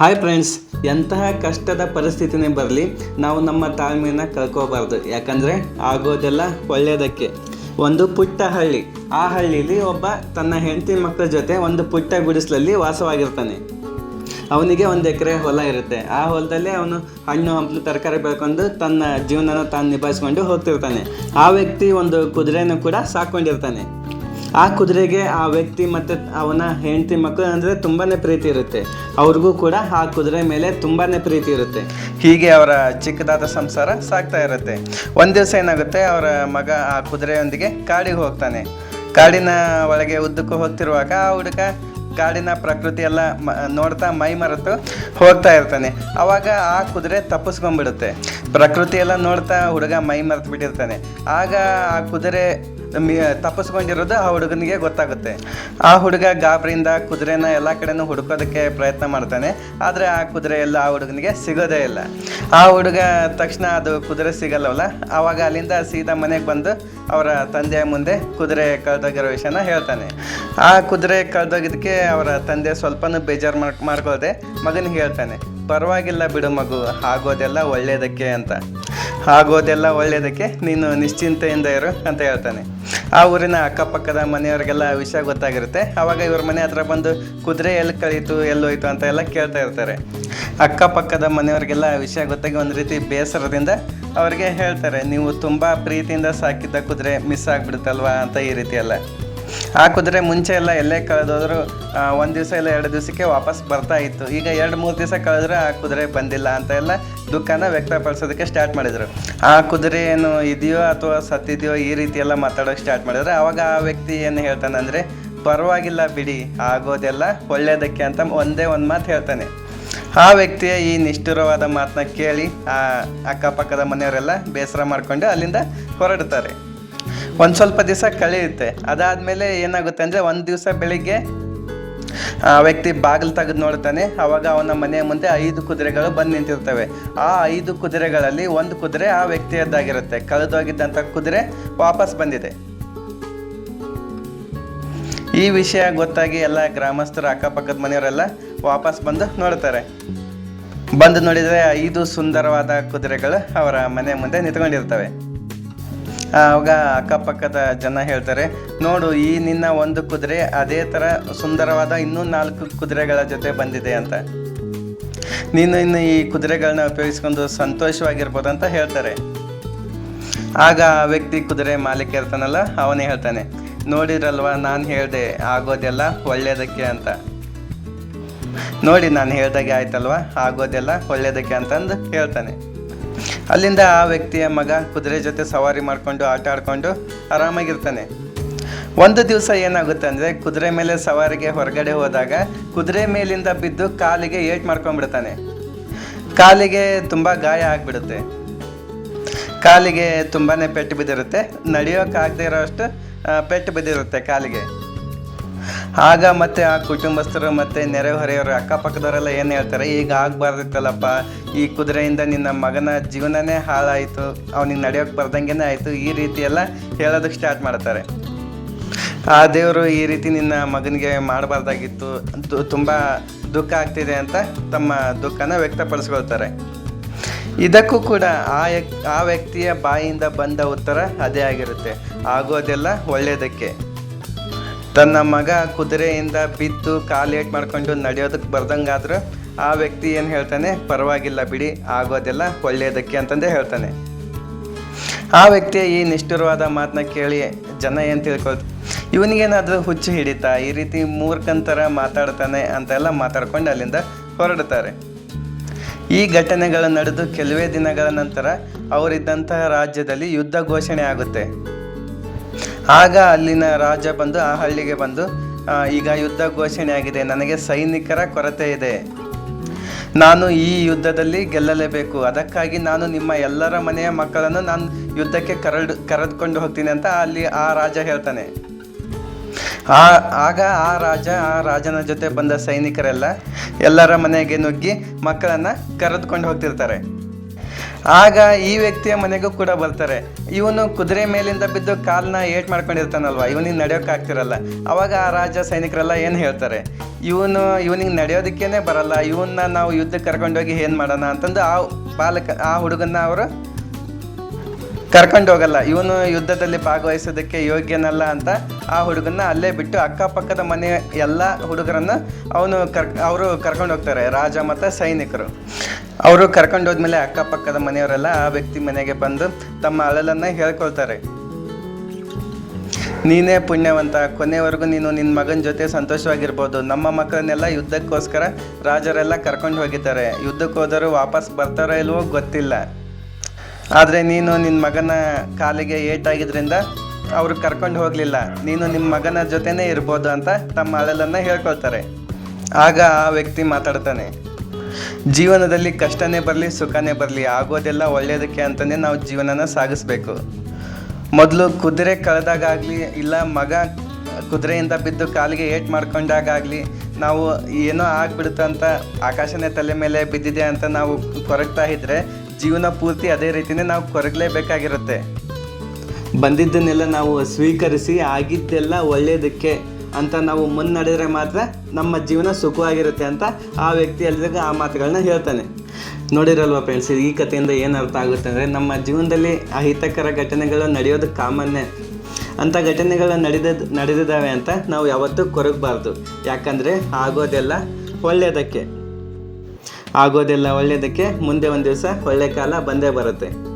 Hi friends ಎಂತಹ ಕಷ್ಟದ ಪರಿಸ್ಥಿತಿನೇ ಬರಲಿ ನಾವು ನಮ್ಮ ತಾಳ್ಮೆಯನ್ನು ಕಳ್ಕೋಬಾರ್ದು. ಯಾಕಂದರೆ ಆಗೋದೆಲ್ಲ ಒಳ್ಳೆಯದಕ್ಕೆ ಒಂದು ಪುಟ್ಟ ಹಳ್ಳಿ. ಆ ಹಳ್ಳಿಲಿ ಒಬ್ಬ ತನ್ನ ಹೆಂಡತಿ ಮಕ್ಕಳ ಜೊತೆ ಒಂದು ಪುಟ್ಟ ಗುಡಿಸಲಲ್ಲಿ ವಾಸವಾಗಿರ್ತಾನೆ. ಅವನಿಗೆ ಒಂದು ಎಕರೆ ಹೊಲ ಇರುತ್ತೆ. ಆ ಹೊಲದಲ್ಲಿ ಅವನು ಹಣ್ಣು, ಹಂಪಲು, ತರಕಾರಿ ಬೆಳ್ಕೊಂಡು ತನ್ನ ಜೀವನನ ತಾನು ನಿಭಾಯಿಸ್ಕೊಂಡು ಹೋಗ್ತಿರ್ತಾನೆ. ಆ ವ್ಯಕ್ತಿ ಒಂದು ಕುದುರೆಯನ್ನು ಕೂಡ ಸಾಕೊಂಡಿರ್ತಾನೆ. ಆ ಕುದುರೆಗೆ ಆ ವ್ಯಕ್ತಿ ಮತ್ತು ಅವನ ಹೆಂಡತಿ ಮಕ್ಕಳು ಅಂದರೆ ತುಂಬಾ ಪ್ರೀತಿ ಇರುತ್ತೆ. ಅವ್ರಿಗೂ ಕೂಡ ಆ ಕುದುರೆ ಮೇಲೆ ತುಂಬಾ ಪ್ರೀತಿ ಇರುತ್ತೆ. ಹೀಗೆ ಅವರ ಚಿಕ್ಕದಾದ ಸಂಸಾರ ಸಾಗ್ತಾ ಇರುತ್ತೆ. ಒಂದು ದಿವಸ ಏನಾಗುತ್ತೆ, ಅವರ ಮಗ ಆ ಕುದುರೆಯೊಂದಿಗೆ ಕಾಡಿಗೆ ಹೋಗ್ತಾನೆ. ಕಾಡಿನ ಒಳಗೆ ಉದ್ದಕ್ಕೂ ಹೋಗ್ತಿರುವಾಗ ಆ ಹುಡುಗ ಕಾಡಿನ ಪ್ರಕೃತಿ ಎಲ್ಲ ಮ, ನೋಡ್ತಾ ಮೈ ಮರೆತು ಹೋಗ್ತಾ ಇರ್ತಾನೆ. ಆವಾಗ ಆ ಕುದುರೆ ತಪ್ಪಿಸ್ಕೊಂಡ್ಬಿಡುತ್ತೆ. ಪ್ರಕೃತಿ ಎಲ್ಲ ನೋಡ್ತಾ ಹುಡುಗ ಮೈ ಮರೆತು ಬಿಟ್ಟಿರ್ತಾನೆ ಆಗ ಆ ಕುದುರೆ ತಪ್ಪಿಸ್ಕೊಂಡಿರೋದು ಆ ಹುಡುಗನಿಗೆ ಗೊತ್ತಾಗುತ್ತೆ. ಆ ಹುಡುಗ ಗಾಬರಿಯಿಂದ ಕುದುರೆನ ಎಲ್ಲ ಕಡೆನೂ ಹುಡುಕೋದಕ್ಕೆ ಪ್ರಯತ್ನ ಮಾಡ್ತಾನೆ. ಆದರೆ ಆ ಕುದುರೆ ಎಲ್ಲ ಆ ಹುಡುಗನಿಗೆ ಸಿಗೋದೇ ಇಲ್ಲ. ಆ ಹುಡುಗ ತಕ್ಷಣ ಅದು ಕುದುರೆ ಸಿಗಲ್ಲವಲ್ಲ? ಆವಾಗ ಅಲ್ಲಿಂದ ಸೀದಾ ಮನೆಗೆ ಬಂದು ಅವರ ತಂದೆಯ ಮುಂದೆ ಕುದುರೆ ಕಳೆದೋಗಿರೋ ವಿಷಯನ ಹೇಳ್ತಾನೆ. ಆ ಕುದುರೆ ಕಳೆದೋಗಿದ್ದಕ್ಕೆ ಅವರ ತಂದೆ ಸ್ವಲ್ಪನೂ ಬೇಜಾರು ಮಾಡ್ ಮಾಡ್ಕೊಳ್ಳದೆ ಮಗನಿಗೆ ಹೇಳ್ತಾನೆ, ಪರವಾಗಿಲ್ಲ ಬಿಡು ಮಗು, ಆಗೋದೆಲ್ಲ ಒಳ್ಳೆಯದಕ್ಕೆ ಅಂತ. ಆಗೋದೆಲ್ಲ ಒಳ್ಳೆಯದಕ್ಕೆ ನೀನು ನಿಶ್ಚಿಂತೆಯಿಂದ ಇರು ಅಂತ ಹೇಳ್ತಾನೆ. ಆ ಊರಿನ ಅಕ್ಕಪಕ್ಕದ ಮನೆಯವರಿಗೆಲ್ಲ ವಿಷಯ ಗೊತ್ತಾಗಿರುತ್ತೆ. ಆವಾಗ ಇವ್ರ ಮನೆ ಹತ್ರ ಬಂದು ಕುದುರೆ ಎಲ್ಲಿ ಕಳೀತು ಎಲ್ಲೋಯ್ತು ಅಂತ ಎಲ್ಲ ಕೇಳ್ತಾ ಇರ್ತಾರೆ. ಅಕ್ಕಪಕ್ಕದ ಮನೆಯವರಿಗೆಲ್ಲ ವಿಷಯ ಗೊತ್ತಾಗಿ ಒಂದು ರೀತಿ ಬೇಸರದಿಂದ ಅವರಿಗೆ ಹೇಳ್ತಾರೆ, ನೀವು ತುಂಬ ಪ್ರೀತಿಯಿಂದ ಸಾಕಿದ್ದ ಕುದುರೆ ಮಿಸ್ ಆಗಿಬಿಡುತ್ತಲ್ವಾ? ಅಂತ ಈ ರೀತಿ ಆ ಮುಂಚೆ ಎಲ್ಲ ಎಲ್ಲೇ ಕಳೆದೋದ್ರು ಒಂದು ದಿವಸ ಇಲ್ಲ ಎರಡು ದಿವಸಕ್ಕೆ ವಾಪಸ್ ಬರ್ತಾ ಇತ್ತು. ಈಗ ಎರಡು ಮೂರು ದಿವಸ ಕಳೆದ್ರೆ ಆ ಕುದುರೆ ಬಂದಿಲ್ಲ ಅಂತ ಎಲ್ಲ ದುಃಖನ ವ್ಯಕ್ತಪಡಿಸೋದಕ್ಕೆ ಸ್ಟಾರ್ಟ್ ಮಾಡಿದರು. ಆ ಕುದುರೆ ಏನು ಇದೆಯೋ ಅಥವಾ ಸತ್ತಿದೆಯೋ ಈ ರೀತಿ ಎಲ್ಲ ಮಾತಾಡೋಕ್ಕೆ ಸ್ಟಾರ್ಟ್ ಮಾಡಿದ್ರೆ. ಆವಾಗ ಆ ವ್ಯಕ್ತಿ ಏನು ಹೇಳ್ತಾನೆ ಅಂದರೆ, ಪರವಾಗಿಲ್ಲ ಬಿಡಿ, ಆಗೋದೆಲ್ಲ ಒಳ್ಳೆಯದಕ್ಕೆ ಅಂತ ಒಂದೇ ಒಂದು ಮಾತು ಹೇಳ್ತಾನೆ. ಆ ವ್ಯಕ್ತಿಯ ಈ ನಿಷ್ಠುರವಾದ ಮಾತನ್ನ ಕೇಳಿ ಆ ಅಕ್ಕಪಕ್ಕದ ಮನೆಯವರೆಲ್ಲ ಬೇಸರ ಮಾಡಿಕೊಂಡು ಅಲ್ಲಿಂದ ಹೊರಡ್ತಾರೆ. ಒಂದು ಸ್ವಲ್ಪ ದಿವಸ ಕಳೆಯುತ್ತೆ. ಅದಾದಮೇಲೆ ಏನಾಗುತ್ತೆ ಅಂದರೆ ಒಂದು ದಿವಸ ಬೆಳಿಗ್ಗೆ, ಆ ವ್ಯಕ್ತಿ ಬಾಗಿಲು ತೆಗೆದು ನೋಡ್ತಾನೆ. ಅವಾಗ ಅವನ ಮನೆಯ ಮುಂದೆ ಐದು ಕುದುರೆಗಳು ಬಂದು ನಿಂತಿರ್ತವೆ. ಆ ಐದು ಕುದುರೆಗಳಲ್ಲಿ ಒಂದು ಕುದುರೆ ಆ ವ್ಯಕ್ತಿಯದ್ದಾಗಿರುತ್ತೆ. ಕಳೆದೋಗಿದ್ದಂಥ ಕುದುರೆ ವಾಪಸ್ ಬಂದಿದೆ. ಈ ವಿಷಯ ಗೊತ್ತಾಗಿ ಎಲ್ಲ ಗ್ರಾಮಸ್ಥರು ಅಕ್ಕಪಕ್ಕದ ಮನೆಯವರೆಲ್ಲ ವಾಪಸ್ ಬಂದು ನೋಡ್ತಾರೆ. ಬಂದು ನೋಡಿದರೆ ಐದು ಸುಂದರವಾದ ಕುದುರೆಗಳು ಅವರ ಮನೆ ಮುಂದೆ ನಿಂತ್ಕೊಂಡಿರ್ತವೆ. ಆವಾಗ ಅಕ್ಕಪಕ್ಕದ ಜನ ಹೇಳ್ತಾರೆ, ನೋಡು, ಈ ನಿನ್ನ ಒಂದು ಕುದುರೆ ಅದೇ ಥರ ಸುಂದರವಾದ ಇನ್ನೂ ನಾಲ್ಕು ಕುದುರೆಗಳ ಜೊತೆ ಬಂದಿದೆ ಅಂತ. ನೀನು ಇನ್ನು ಈ ಕುದುರೆಗಳನ್ನ ಉಪಯೋಗಿಸ್ಕೊಂಡು ಸಂತೋಷವಾಗಿರ್ಬೋದು ಅಂತ ಹೇಳ್ತಾರೆ. ಆಗ ಆ ವ್ಯಕ್ತಿ ಕುದುರೆ ಮಾಲೀಕ ಇರ್ತಾನಲ್ಲ ಅವನೇ ಹೇಳ್ತಾನೆ, ನೋಡಿರಲ್ವಾ, ನಾನು ಹೇಳಿದೆ ಆಗೋದೆಲ್ಲ ಒಳ್ಳೆಯದಕ್ಕೆ ಅಂತ. ನೋಡಿ, ನಾನು ಹೇಳ್ದಾಗೆ ಆಯ್ತಲ್ವಾ, ಆಗೋದೆಲ್ಲ ಒಳ್ಳೆಯದಕ್ಕೆ ಅಂತಂದು ಹೇಳ್ತಾನೆ. ಅಲ್ಲಿಂದ ಆ ವ್ಯಕ್ತಿಯ ಮಗ ಕುದುರೆ ಜೊತೆ ಸವಾರಿ ಮಾಡಿಕೊಂಡು, ಆಟ ಆಡಿಕೊಂಡು ಆರಾಮಾಗಿರ್ತಾನೆ. ಒಂದು ದಿವಸ ಏನಾಗುತ್ತೆ ಅಂದರೆ, ಕುದುರೆ ಮೇಲೆ ಸವಾರಿಗೆ ಹೊರಗಡೆ ಹೋದಾಗ ಕುದುರೆ ಮೇಲಿಂದ ಬಿದ್ದು ಕಾಲಿಗೆ ಏಟ್ ಮಾಡ್ಕೊಂಡ್ಬಿಡ್ತಾನೆ. ಕಾಲಿಗೆ ತುಂಬ ಗಾಯ ಆಗಿಬಿಡುತ್ತೆ. ಕಾಲಿಗೆ ತುಂಬಾ ಪೆಟ್ಟು ಬಿದ್ದಿರುತ್ತೆ. ನಡೆಯೋಕ್ಕಾಗದೇ ಇರೋಷ್ಟು ಪೆಟ್ಟು ಬಿದ್ದಿರುತ್ತೆ ಕಾಲಿಗೆ. ಆಗ ಮತ್ತೆ ಆ ಕುಟುಂಬಸ್ಥರು ಮತ್ತೆ ನೆರೆಹೊರೆಯವರು ಅಕ್ಕಪಕ್ಕದವರೆಲ್ಲ ಏನು ಹೇಳ್ತಾರೆ? ಈಗ ಆಗಬಾರ್ದಿತ್ತಲ್ಲಪ್ಪ. ಈ ಕುದುರೆಯಿಂದ ನಿನ್ನ ಮಗನ ಜೀವನನೇ ಹಾಳಾಯಿತು. ಅವನಿಗೆ ನಡೆಯೋಕೆ ಬರ್ದಂಗೆನೇ ಆಯಿತು. ಈ ರೀತಿ ಎಲ್ಲ ಹೇಳೋದಕ್ಕೆ ಸ್ಟಾರ್ಟ್ ಮಾಡ್ತಾರೆ. ಆ ದೇವರು ಈ ರೀತಿ ನಿನ್ನ ಮಗನಿಗೆ ಮಾಡಬಾರ್ದಾಗಿತ್ತು. ತುಂಬ ದುಃಖ ಆಗ್ತಿದೆ ಅಂತ ತಮ್ಮ ದುಃಖನ ವ್ಯಕ್ತಪಡಿಸ್ಕೊಳ್ತಾರೆ. ಇದಕ್ಕೂ ಕೂಡ ಆ ಆ ವ್ಯಕ್ತಿಯ ಬಾಯಿಯಿಂದ ಬಂದ ಉತ್ತರ ಅದೇ ಆಗಿರುತ್ತೆ. ಆಗೋದೆಲ್ಲ ಒಳ್ಳೆಯದಕ್ಕೆ ತನ್ನ ಮಗ ಕುದುರೆಯಿಂದ ಬಿದ್ದು ಕಾಲೇಟ್ ಮಾಡ್ಕೊಂಡು ನಡೆಯೋದಕ್ಕೆ ಬರ್ದಂಗಾದ್ರೆ ಆ ವ್ಯಕ್ತಿ ಏನು ಹೇಳ್ತಾನೆ? ಪರವಾಗಿಲ್ಲ ಬಿಡಿ, ಆಗೋದೆಲ್ಲ ಒಳ್ಳೆಯದಕ್ಕೆ ಅಂತಂದೇ ಹೇಳ್ತಾನೆ. ಆ ವ್ಯಕ್ತಿಯ ಈ ನಿಷ್ಠುರವಾದ ಮಾತನ್ನ ಕೇಳಿ ಜನ ಏನು ತಿಳ್ಕೊಳ್ತಾರೆ ಇವನಿಗೇನಾದರೂ ಹುಚ್ಚು ಹಿಡಿತಾ ಈ ರೀತಿ ಮೂರ್ಖಂತರ ಮಾತಾಡ್ತಾನೆ ಅಂತೆಲ್ಲ ಮಾತಾಡ್ಕೊಂಡು ಅಲ್ಲಿಂದ ಹೊರಡ್ತಾರೆ. ಈ ಘಟನೆಗಳು ನಡೆದು ಕೆಲವೇ ದಿನಗಳ ನಂತರ ಅವರಿದ್ದಂತಹ ರಾಜ್ಯದಲ್ಲಿ ಯುದ್ಧ ಘೋಷಣೆ ಆಗುತ್ತೆ. ಆಗ ಅಲ್ಲಿನ ರಾಜ ಬಂದು ಆ ಹಳ್ಳಿಗೆ ಬಂದು ಈಗ ಯುದ್ಧ ಘೋಷಣೆ ಆಗಿದೆ, ನನಗೆ ಸೈನಿಕರ ಕೊರತೆ ಇದೆ. ನಾನು ಈ ಯುದ್ಧದಲ್ಲಿ ಗೆಲ್ಲಲೇಬೇಕು. ಅದಕ್ಕಾಗಿ ನಾನು ನಿಮ್ಮ ಎಲ್ಲರ ಮನೆಯ ಮಕ್ಕಳನ್ನು ನಾನು ಯುದ್ಧಕ್ಕೆ ಕರಡು, ಕರೆದುಕೊಂಡು ಹೋಗ್ತೀನಿ ಅಂತ ಅಲ್ಲಿ ಆ ರಾಜ ಹೇಳ್ತಾನೆ. ಆ, ಆಗ ಆ ರಾಜ, ಆ ರಾಜನ ಜೊತೆ ಬಂದ ಸೈನಿಕರೆಲ್ಲ ಎಲ್ಲರ ಮನೆಗೆ ನುಗ್ಗಿ ಮಕ್ಕಳನ್ನು ಕರೆದುಕೊಂಡು ಹೋಗ್ತಿರ್ತಾರೆ. ಆಗ ಈ ವ್ಯಕ್ತಿಯ ಮನೆಗೂ ಕೂಡ ಬರ್ತಾರೆ. ಇವನು ಕುದುರೆ ಮೇಲಿಂದ ಬಿದ್ದು ಕಾಲನ್ನ ಏಟ್ ಮಾಡ್ಕೊಂಡಿರ್ತಾನಲ್ವ? ಇವನಿಗೆ ನಡೆಯೋಕೆ ಆಗ್ತಿರಲ್ಲ. ಅವಾಗ ಆ ರಾಜ ಸೈನಿಕರೆಲ್ಲ ಏನು ಹೇಳ್ತಾರೆ? ಇವನು, ಇವನಿಗೆ ನಡೆಯೋದಕ್ಕೇನೆ ಬರಲ್ಲ. ಇವನ್ನ ನಾವು ಯುದ್ಧಕ್ಕೆ ಕರ್ಕೊಂಡೋಗಿ ಏನು ಮಾಡೋಣ ಅಂತಂದು ಆ ಬಾಲಕ ಆ ಹುಡುಗನ್ನ ಅವರು ಕರ್ಕೊಂಡು ಹೋಗಲ್ಲ ಇವನು ಯುದ್ಧದಲ್ಲಿ ಭಾಗವಹಿಸೋದಕ್ಕೆ ಯೋಗ್ಯನಲ್ಲ ಅಂತ ಆ ಹುಡುಗನ್ನ ಅಲ್ಲೇ ಬಿಟ್ಟು ಅಕ್ಕಪಕ್ಕದ ಮನೆ ಎಲ್ಲ ಹುಡುಗರನ್ನು ಅವನು ಕರ್ ಅವರು ಕರ್ಕೊಂಡು ಹೋಗ್ತಾರೆ ರಾಜ ಮತ್ತು ಸೈನಿಕರು. ಅವರು ಕರ್ಕೊಂಡು ಹೋದ್ಮೇಲೆ ಅಕ್ಕಪಕ್ಕದ ಮನೆಯವರೆಲ್ಲ ಆ ವ್ಯಕ್ತಿ ಮನೆಗೆ ಬಂದು ತಮ್ಮ ಅಳಲನ್ನು ಹೇಳ್ಕೊಳ್ತಾರೆ. ನೀನೇ ಪುಣ್ಯವಂತ, ಕೊನೆವರೆಗೂ ನೀನು ನಿನ್ನ ಮಗನ ಜೊತೆ ಸಂತೋಷವಾಗಿರ್ಬೋದು. ನಮ್ಮ ಮಕ್ಕಳನ್ನೆಲ್ಲ ಯುದ್ಧಕ್ಕೋಸ್ಕರ ರಾಜರೆಲ್ಲ ಕರ್ಕೊಂಡು ಹೋಗಿದ್ದಾರೆ. ಯುದ್ಧಕ್ಕೆ ಹೋದರೂ ವಾಪಸ್ ಬರ್ತಾರೋ ಇಲ್ವೋ ಗೊತ್ತಿಲ್ಲ. ಆದರೆ ನೀನು ನಿನ್ನ ಮಗನ ಕಾಲಿಗೆ ಏಟಾಗಿದ್ದರಿಂದ ಅವರು ಕರ್ಕೊಂಡು ಹೋಗಲಿಲ್ಲ. ನೀನು ನಿಮ್ಮ ಮಗನ ಜೊತೆನೇ ಇರ್ಬೋದು ಅಂತ ತಮ್ಮ ಅಳಲನ್ನು ಹೇಳ್ಕೊಳ್ತಾರೆ. ಆಗ ಆ ವ್ಯಕ್ತಿ ಮಾತಾಡ್ತಾನೆ. ಜೀವನದಲ್ಲಿ ಕಷ್ಟನೇ ಬರಲಿ, ಸುಖನೇ ಬರಲಿ, ಆಗೋದೆಲ್ಲ ಒಳ್ಳೆಯದಕ್ಕೆ ಅಂತಲೇ ನಾವು ಜೀವನನ ಸಾಗಿಸ್ಬೇಕು. ಮೊದಲು ಕುದುರೆ ಕಳೆದಾಗಲಿ ಇಲ್ಲ ಮಗ ಕುದುರೆಯಿಂದ ಬಿದ್ದು ಕಾಲಿಗೆ ಏಟ್ ಮಾಡ್ಕೊಂಡಾಗಲಿ ನಾವು ಏನೋ ಆಗ್ಬಿಡುತ್ತೆ ಅಂತ ಆಕಾಶನೇ ತಲೆ ಮೇಲೆ ಬಿದ್ದಿದೆ ಅಂತ ನಾವು ಕೊರಗ್ತಾ ಇದ್ದರೆ ಜೀವನ ಪೂರ್ತಿ ಅದೇ ರೀತಿಯೇ ನಾವು ಕೊರಗಲೇಬೇಕಾಗಿರುತ್ತೆ. ಬಂದಿದ್ದನ್ನೆಲ್ಲ ನಾವು ಸ್ವೀಕರಿಸಿ ಆಗಿದ್ದೆಲ್ಲ ಒಳ್ಳೆಯದಕ್ಕೆ ಅಂತ ನಾವು ಮುನ್ನಡೆದ್ರೆ ಮಾತ್ರ ನಮ್ಮ ಜೀವನ ಸುಖವಾಗಿರುತ್ತೆ ಅಂತ ಆ ವ್ಯಕ್ತಿ ಹೇಳಿದಾಗ ಆ ಮಾತುಗಳನ್ನ ಹೇಳ್ತಾನೆ. ನೋಡಿರಲ್ವ ಫ್ರೆಂಡ್ಸ್ ಈ ಕಥೆಯಿಂದ ಏನು ಅರ್ಥ ಆಗುತ್ತೆ ಅಂದರೆ ನಮ್ಮ ಜೀವನದಲ್ಲಿ ಅಹಿತಕರ ಘಟನೆಗಳು ನಡೆಯೋದು ಕಾಮನ್ನೇ. ಅಂಥ ಘಟನೆಗಳು ನಡೆದ, ನಡೆದಿದ್ದಾವೆ ಅಂತ ನಾವು ಯಾವತ್ತೂ ಕೊರಗಬಾರ್ದು. ಯಾಕಂದರೆ ಆಗೋದೆಲ್ಲ ಒಳ್ಳೆಯದಕ್ಕೆ ಆಗೋದೆಲ್ಲ ಒಳ್ಳೆಯದಕ್ಕೆ ಮುಂದೆ ಒಂದು ದಿವಸ ಒಳ್ಳೆ ಕಾಲ ಬಂದೇ ಬರುತ್ತೆ.